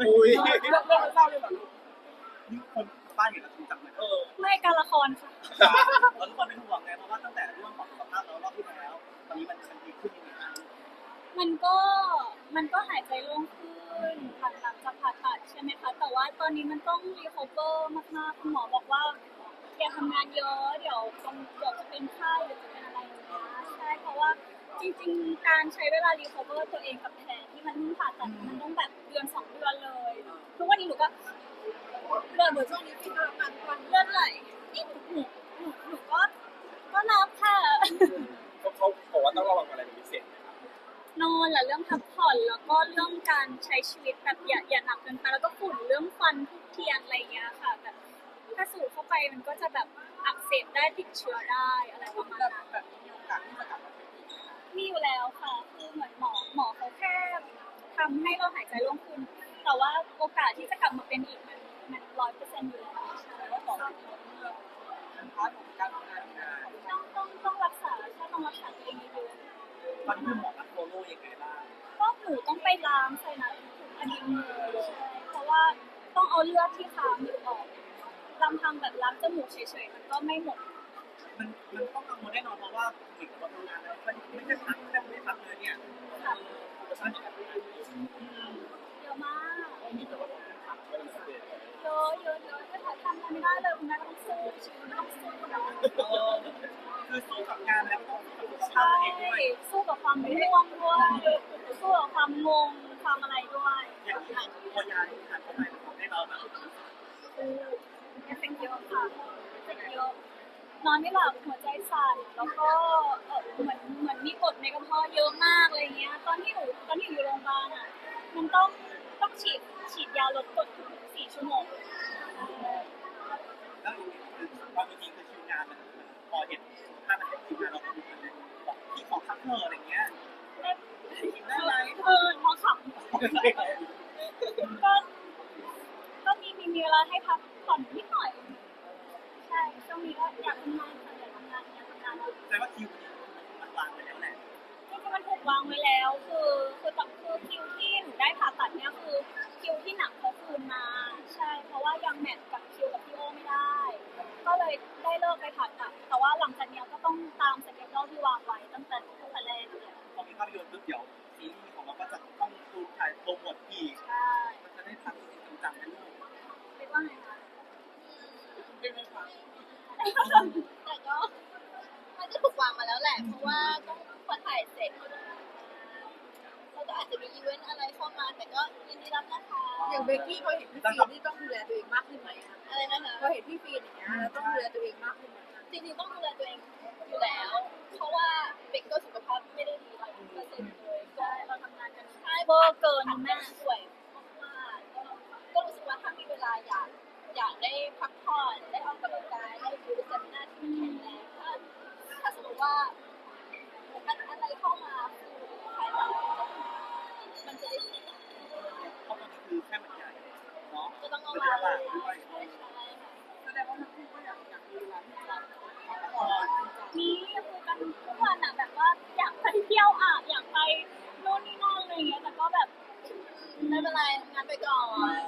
อุ้ยเรื่องเรื่องเศร้าเลยแบบนี่คนบ้านเห็นแล้วจริงจังเลยเออไม่การละครค่ะแล้วทุกคนเป็นห่วงไงเพราะว่าตั้งแต่เรื่องของสุขภาพเรารอบที่แล้วตอนนี้มันมันดีขึ้นยังไงบ้างมันก็มันก็หายใจโล่งขึ้นหลังหลังจากผ่าตัดใช่ไหมคะแต่ว่าตอนนี้มันต้องรีคอเวอร์มากๆคุณหมอบอกว่าอย่าทำงานเยอะเดี๋ยวมันเดี๋ยวจะเป็นไข้เดี๋ยวจะเป็นอะไรอย่างเงี้ยใช่เพราะว่าจริง ๆ การใช้เวลารีคอเวอร์ตัวเองกับแผลที่มันเพิ่งผ่าตัดมันต้องแบบ กวันนี้หนูก็เลือดเหมือนช่วงนี้ที่ทำงานทุกวันเลือดไหลนี่หนูหนูหนูหนูก็ก็นับค่ะ เขาเขาบอกว่าต้องระวังอะไรเป็นพิเศษไหมครับนอนแหละเรื่องพักผ่อนแล้วก็เรื่องการใช้ชีวิตแบบอย่าอย่าหนักเกินไปแล้วก็ฝุ่นเรื่องฟันทุกเทียนอะไรอย่างเงี้ยค่ะแบบถ้าสูดเข้าไปมันก็จะแบบอักเสบได้ติดเชื้อได้อะไรประมาณแบบนั้นแบบมีโอกาสที่จะกลับมาเป็นอีกมีอยู่แล้วค่ะ คือเหมือนหมอหมอเขาแค่ทำให้เราหายใจโล่งขึ้น ที่จะกลับมาเป็นอีกมันมันร้อยเปอร์เซ็นต์อยู่แล้วใช่แต่ว่าต้องพาร์ทของการทำงานต้องต้องต้องรักษาแค่ต้องรักษาตัวเองเยอะตอนนี้คุณหมอนักโคโล่ยังไงบ้างก็หนูต้องไปล้างไซนัสทุกอาทิตย์เลยเพราะว่าต้องเอาเลือดที่ค้างอยู่ออกลำพังแบบล้างจมูกเฉยๆมันก็ไม่หมดมันมันต้องกังวลแน่นอนเพราะว่าเหมือนกับว่าทำงานแล้วมันไม่ได้พักแทบไม่ได้พักเลยเนี่ยเอออุปสรรคในการทำงานเยอะเยอะมากมีแต่ว่าต้องพักไม่ต้องสเตย์ เยอะเยอะเยอะถ้าถ่ายทำอะไรไม่ได้เลยคุณแม่ต้องสู้ชีวิตต้องสู้นะเออคือสู้กับงานแล้วก็สู้กับสุขภาใช่พตัวเองด้วยสู้กับความไม่วงด้วยสู้กับความงงความอะไรด้วยอย่างที่พอยาที่ทานเข้าไปมันทำให้เราแบบเอฟเฟกต์เยอะค่ะเอฟเฟกต์เยอะนอนไม่หลับหัวใจสั่นแล้วก็เหมือนเหมือนมีกดในกระเพาะเยอะมากอะไรเงี้ย ตอนที่หนูตอนที่อยู่โรงพยาบาลอะมันต้อง ต้องฉีดฉีดยาลดกรดทุกสี่ชั่วโมงแล้วอย่างนี้คือความจริงคือคิวงานมันพอเห็นถ้ามันเป็นคิวงานเราคุยกันเลยบอกพี่ขอพักเถอะอะไรเงี้ยได้ได้ไหมเออพอขำก็ก็มีมีมีเวลาให้พักผ่อนนิดหน่อย ใช่ช่วงนี้ก็อยากทำงานค่ะอยากทำงานอยากทำงานจริงแต่ว่าคิวมันวางไปแล้วแหละ ๆมันถูกวางไว้แล้ว คือคือตัคือคิวที่หนูได้ผ่าตัดเนี่ยคือคิวที่หนักเขาคืนมา ใช่ เพราะว่ายังแมทกับคิวกับพี่โอไม่ได้ ก็เลยได้เลิกไปผ่าตัด แต่ว่าหลังจากเนี้ยก็ต้องตามสเกจที่วางไว้ตั้งแต่ตั้งแต่แรกเลย พอมีภาพยนตร์ปุ๊บเดี๋ยวซีรีส์ของเราก็จะต้องดูถ่ายโปรโมทอีก ใช่ มันจะได้พักจริงจังๆนะลูก เรียกว่าไงคะ เป็นไหมคะ แต่ก็มันก็ถูกวางมาแล้วแหละ เพราะว่าต้องพอถ่ายเสร็จแล้วก็อาจจะมีอี เวนต์อะไรเข้ามาแต่ก็ยินดีรับนะคะอย่างเบกกี้พอเห็นพี่ฟีนนี่ต้องดูแลตัวเองมากขึ้นไหมคะอะไรนะคะพอเห็นพี่ฟีนอย่างเงี้ยเราต้องดูแลตัวเองมากขึ้นไหมจริงๆต้องดูแลตัวเองอยู่แล้ว เพราะว่าเบกก็สุขภาพไม่ได้ดีร้อยเปอร์เซ็นต์เลยก็ใช่เราทำงานกันใช่เบอร์เกินทำแม่แม่สวยมากๆก็ก็รู้สึกว่าถ้ามีเวลาอยากอยากได้พักผ่อนได้ออกกำลังกายได้ดูสเตมินาที่มันแข็งแรงถ้าถ้าสมมติว่าอันอะไรเข้ามาคือใช้หลังมันจะได้เสีย เพราะตอนนี้คือแค่มันใหญ่ เนาะต้องเอาคือมาตลาดด้วยใช่แสดงว่าทั้งคู่ก็อยากอยากมีเวลาที่จะพอมีคุยกันทุกวันอะแบบว่าอยากไปเที่ยวอะอยากไปนู่นนี่นั่นอะไรอย่างเงี้ยแต่ก็แบบไม่เป็นไรงานไปก่อน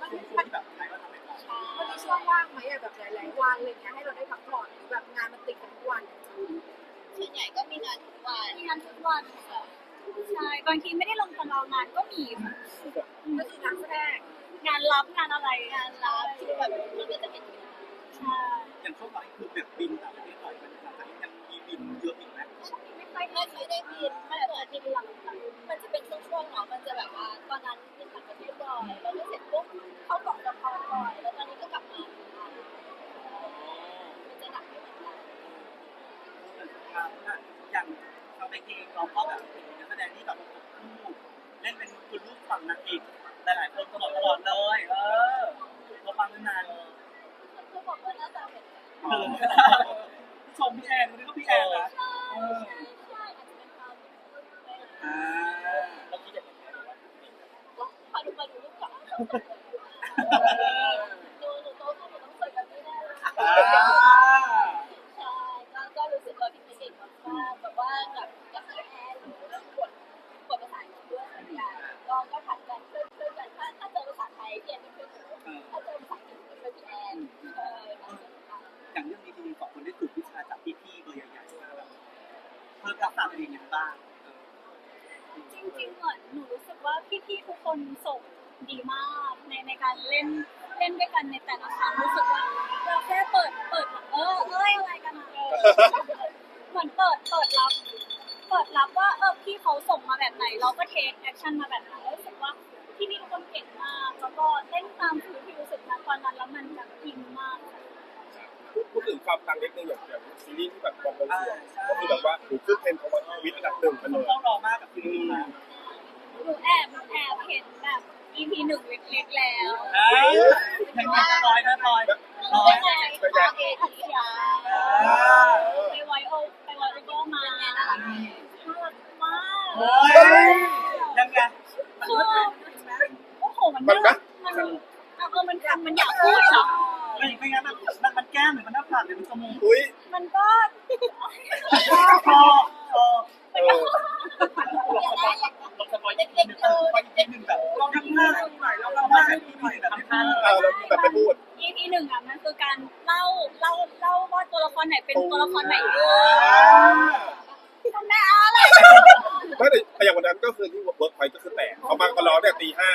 มันมันแบบไหนก็ทำไปก่อนใช่มันมีช่วงว่างไหมอะแบบหลายๆวันอะไรเงี้ยให้เราได้พักผ่อนหรือแบบงานมันติดกันทุกวันส่วนใหญ่ก็มีงานทุกวันมีงานทุกวันค่ะใช่บางทีไม่ได้ลงตารางงานก็มีค่ะก็คือนักแสด งงานรับงานอะไรงานรับที่แบบมันก็จะเห็นอยู่ใช่อย่างช่วงตอนนี้คือแบบบินต่างประเทศบ่อยมันหลังจากนี้ยังมีบินเยอะอีกไหมช่วงนี้ไม่ค่อยไม่เคยได้บินไม่เหมือนบินหลังค่ะมันจะเป็นช่วงๆเนาะมันจะแบบว่าตอนนั้นบินต่างประเทศบ่อยแล้วก็เสร็จปุ๊บเข้ากล่องละครบ่อยแล้วตอนนี้ก็กลับมามันจะหนักไม่เหมือนกันอย่างเราไปเองเราก็แบบเป็นนักแสดงที่แบบ ผู้ชมพี่แอนวันนี้ก็พี่แอนนะใช่ใช่ใช่ออ่าเราคิดอย่างไรหรือว่างอ่า บ้าง จริงๆเหมือนหนูรู้สึกว่าพี่ๆทุกคนส่งดีมากในในการเล่นเล่นด้วยกันในแต่ละครั้งรู้สึกว่าเราแค่เปิดเปิดเออเอ้ยอะไรกันอะเหมือนเปิดเปิดรับ เปิดรับว่าเออพี่เขาส่งมาแบบไหน เราก็เทคแอคชั่นมาแบบนั้น พูดถึงความตังเล็กนึงอย่างอย่างซีรีส์ที่แบบบอมบอลสวนก็คือแบบว่าหนูขึ้นเทรนด์ของวันวิทย์อันดับหนึ่งไปคุณเลยต้องรอมากกับซีรีส์นี้นะหนูแอบแอบเห็นแบบ EP หนึ่งเล็กๆแล้วเอ้ยยังไงจะลอยนะลอยลอยเป็นไงอาเอทียาไปไวโอไปไวโอก็มาน่ารักมากโอ้ยยังไงคือโอ้โหมันน่ารักมันเออมันทำมันอยากพูดอะไม่ไม่งั้นมัน มันมันแก้มหรือมันหน้าผากหรือมันจมูกอุ้ยมันก็คอคอมันก็ลงสปอยล์นิดนึงสปอยล์นิดนึงแบบลองทำหน้าหน่อยลองทำหน้าให้ดีหน่อยแบบทำหน้าเออแล้วแบบไม่พูด EP หนึ่งอะมันคือการเล่าเล่าเล่าว่าตัวละครไหนเป็นตัวละครไหนเยอะทำได้อะไรไม่แต่แต่อย่างวันนั้นก็คือที่เวิร์กพอยต์ก็คือแตกเขามาก็ร้องเนี่ยตีห้า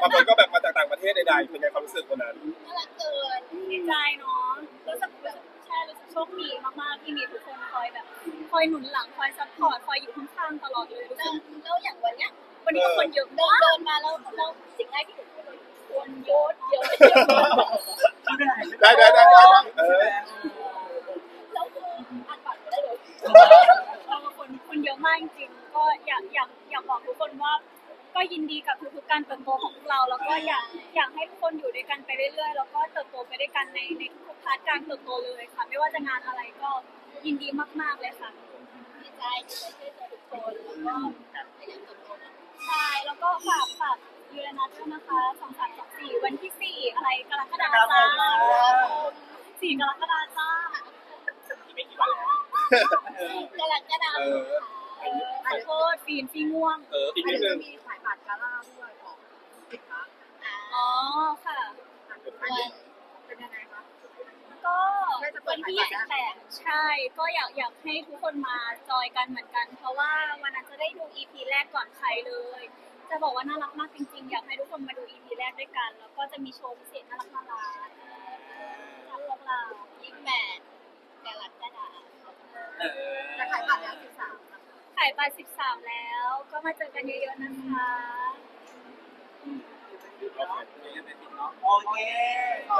บางคนก็แบบมาจากต่างประเทศใดๆเป็นไงความรู้สึกวันนั้นน่ารักเกินดีใจเนาะรู้สึกแบบใช่รู้สึกโชค ดีมากๆที่มีทุกคนคอยแบบคอยหนุนหลังคอยซัพพอร์ตคอยอยู่ข้างๆตลอดเลยรู้แล้สึวกแล้วอย่างวันเนี้ยวันนี้ก็คนเยอะเดินมากเดินมาแล้วแล้วสิ่งแรกที่หนูพูดเลยคนเยอะเยอะเยอะไม่เป็นไรได้ได้ได้ได้เออแล้วคืออ่านบัตรได้เลยเราคนคนเยอะมากจริงๆก็อยากอยากอยากบอกทุกคนว่าก็ยินดีกับทุกๆการเติบโตของพวกเรา แล้วก็อยากอยากให้ทุกคนอยู่ด้วยกันไปเรื่อยๆ แล้วก็เติบโตไปด้วยกันในในทุกๆ พาร์ทการเติบโตเลยค่ะ ไม่ว่าจะงานอะไรก็ยินดีมาก ๆเลยค่ะดีใจดีใจที่เจอทุกคนแล้วก็พยายามเติบโตใช่แล้วก็ฝากฝากยูเรนัสด้วยนะคะสองสามสองสี่วันที่สี่อะไรกรกฎาคมสี่กรกฎาคมไม่กี่วันแล้วกระดักกระดาเออขอโทษฟีนฟีง่วงเอออีกอันนิดนี้นึจะงมีขายบัตรกาล่าด้วยของสินค้าอ๋อค่ะอันนี้เป็นยังไงคะ ก็วันที่28ใช่ ก็อยากอยากให้ทุกคนมาจอยกันเหมือนกัน เพราะว่าวันนั้นจะได้ดู EP แรกก่อนใครเลย จะบอกว่าน่ารักมากจริงๆ อยากให้ทุกคนมาดู EP แรกด้วยกัน แล้วก็จะมีโชว์พิเศษน่ารักน่ารักจากพวกเรายิ่งแมนกระดักกระดาเออจะขายบัตรแล้วสิบสามขายไป13 แล้ว ก็มาเจอกันเยอะๆนะคะโอเค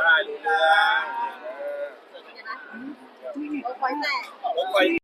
ได้รู้เรื่องเดี๋ย วน